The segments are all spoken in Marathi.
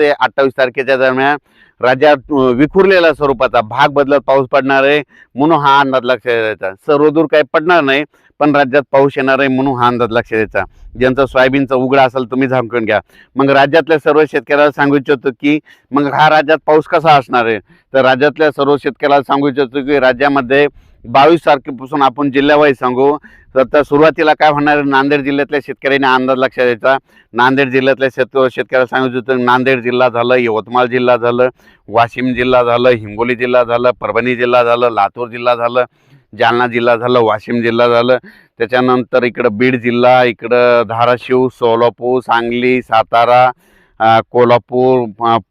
ते अठ्ठावीस तारखेच्या दरम्यान राज्यात विखुरलेल्या स्वरूपाचा भाग बदलत पाऊस पडणार आहे म्हणून हा अंदाज लक्षात द्यायचा सर्वदूर काही पडणार नाही पण राज्यात पाऊस येणार आहे म्हणून हा अंदाज लक्षात द्यायचा ज्यांचं सोयाबीनचं उघडा असेल तुम्ही झाकून घ्या. मग राज्यातल्या सर्व शेतकऱ्याला सांगू इच्छितो की मग हा राज्यात पाऊस कसा असणार आहे? तर राज्यातल्या सर्व शेतकऱ्याला सांगू इच्छितो की राज्यामध्ये बावीस तारखेपासून आपण जिल्ह्यावाईज सांगू. तर त्या सुरुवातीला काय होणार नांदेड जिल्ह्यातल्या शेतकऱ्यांनी अंदाज लक्षात द्यायचा नांदेड जिल्ह्यातल्या शेत शेतकऱ्याला सांगितलं होतं नांदेड जिल्हा झालं यवतमाळ जिल्हा झालं वाशिम जिल्हा झालं हिंगोली जिल्हा झालं परभणी जिल्हा झालं लातूर जिल्हा झालं जालना जिल्हा झालं वाशिम जिल्हा झालं. त्याच्यानंतर इकडं बीड जिल्हा इकडं धाराशिव सोलापूर सांगली सातारा कोल्हापूर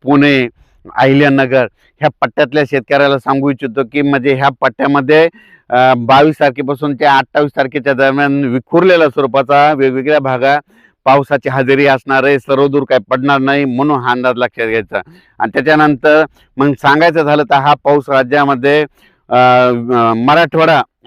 पुणे अहिल्यानगर ह्या पट्ट्यातल्या शेतकऱ्याला सांगू इच्छितो की म्हणजे ह्या पट्ट्यामध्ये बावीस तारखेपासून ते अठ्ठावीस तारखेच्या दरम्यान विखुरलेल्या स्वरूपाचा वेगवेगळ्या भागात पावसाची हजेरी असणार आहे सर्वदूर काही पडणार नाही म्हणून हा अंदाज लक्षात घ्यायचा. आणि त्याच्यानंतर मग सांगायचं झालं तर हा पाऊस राज्यामध्ये मराठवाडा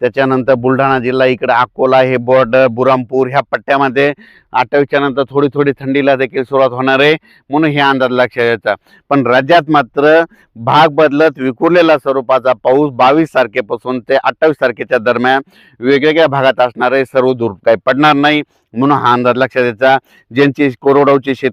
त्याच्यानंतर बुलढाणा जिल्हा इकडं अकोला हे बॉर्डर बुरामपूर ह्या पट्ट्यामध्ये अठ्ठावीसच्या नंतर थोडी थोडी थंडीला देखील सुरुवात होणार आहे म्हणून हे अंदाज लक्षात घ्यायचा पण राज्यात मात्र भाग बदलत विखुरलेला स्वरूपाचा पाऊस बावीस तारखेपासून ते अठ्ठावीस तारखेच्या दरम्यान वेगवेगळ्या भागात असणारे सर्व दूर काही पडणार नाही म्हणून हा अंदाज लक्षात द्यायचा ज्यांची कोरोडावची शेत